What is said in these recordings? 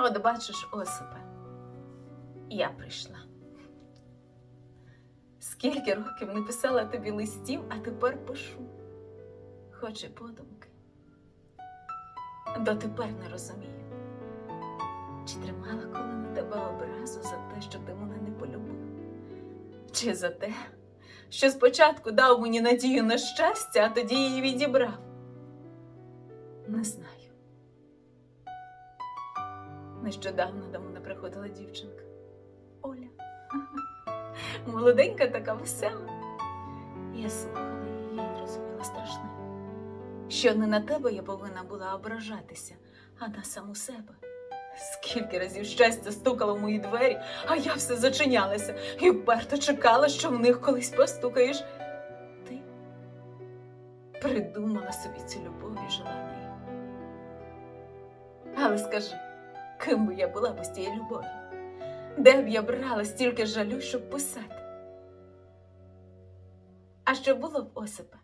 От бачиш, Осипе, я прийшла. Скільки років не писала тобі листів, а тепер пишу. Хоч і подумки. Дотепер не розумію. Чи тримала коли на тебе образу за те, що ти мене не полюбив? Чи за те, що спочатку дав мені надію на щастя, а тоді її відібрав? Не знаю. Нещодавно до мене приходила дівчинка Оля. Молоденька така весела. Я слухала її і розуміла страшне, що не на тебе я повинна була ображатися, а на саму себе. Скільки разів щастя стукало в мої двері, а я все зачинялася і вперто чекала, що в них колись постукаєш. Ти придумала собі цю любов і жила. Але скажи, ким би я була без тієї любові? Де б я брала стільки жалю, щоб писати? А що було б, Осипе,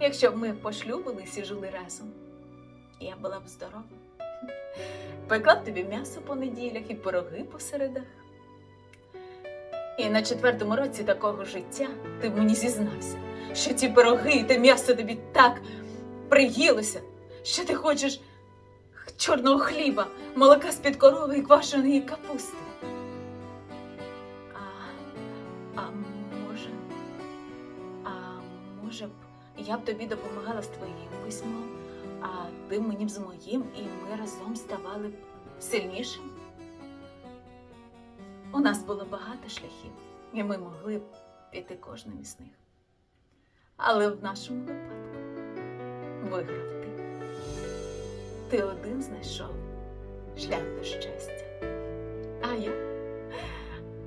якщо б ми пошлюбились і жили разом? Я була б здорова. Пекла б тобі м'ясо по неділях і пироги по середах. І на четвертому році такого життя ти б мені зізнався, що ті пироги і те м'ясо тобі так приїлося, що ти хочеш чорного хліба, молока з-під корови і квашеної капусти. А, а може, а може б я б тобі допомагала з твоїм письмом, а ти мені б з моїм, і ми разом ставали б сильнішими? У нас було багато шляхів, і ми могли б піти кожним із них. Але в нашому випадку виграв ти. Один знайшов шлях до щастя. А я?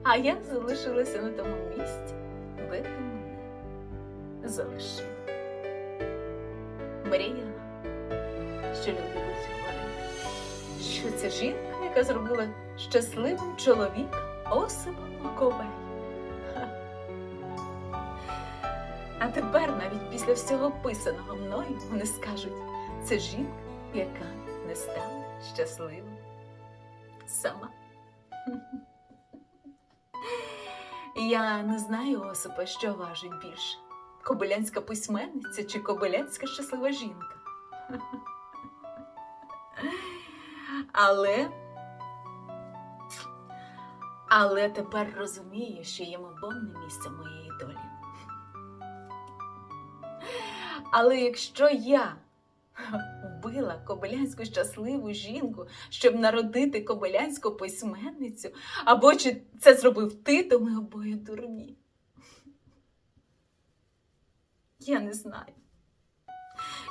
А я залишилася на тому місці, де ти мене залишив. Мріяла, що люди будуть говорити, що це жінка, яка зробила щасливим чоловіка Осипа Маковей. А тепер, навіть після всього писаного мною, вони скажуть, це жінка, яка не стала щасливою сама. Я не знаю, Осипа, що важить більше: кобилянська письменниця чи кобилянська щаслива жінка. Але, але тепер розумію, що їм обом не місце моєї долі. Але якщо я вбила кобилянську щасливу жінку, щоб народити кобилянську письменницю, або чи це зробив ти, то ми обоє дурні. Я не знаю.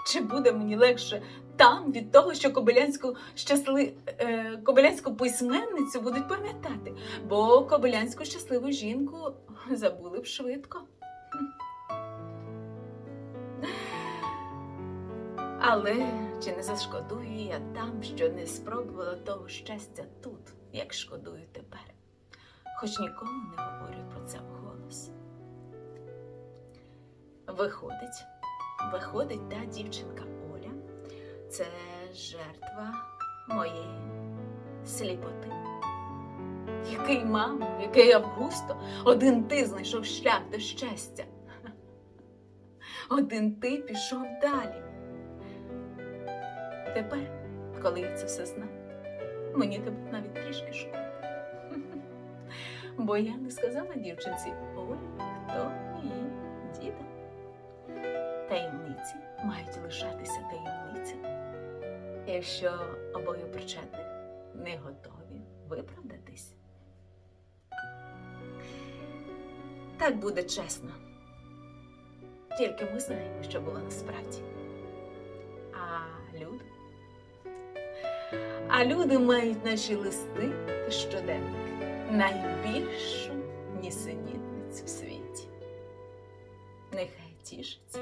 Чи буде мені легше там від того, що кобилянську щасли... е, кобилянську письменницю будуть пам'ятати, бо кобилянську щасливу жінку забули б швидко. Але чи не зашкодую я там, що не спробувала того щастя тут, як шкодую тепер, хоч нікому не говорю про це вголос. Виходить, виходить та дівчинка Оля, це жертва моєї сліпоти. Який мамо, який Августо, один ти знайшов шлях до щастя. Один ти пішов далі. Тепер, коли я це все знаю, мені тебе навіть трішки шкода. Бо я не сказала дівчинці Олі, хто її діда. Таємниці мають лишатися таємницями, якщо обоє причетних не готові виправдатись. Так буде чесно. Тільки ми знаємо, що було насправді. А люди? А люди мають наші листи та щоденники найбільшу нісенітницю в світі. Нехай тішаться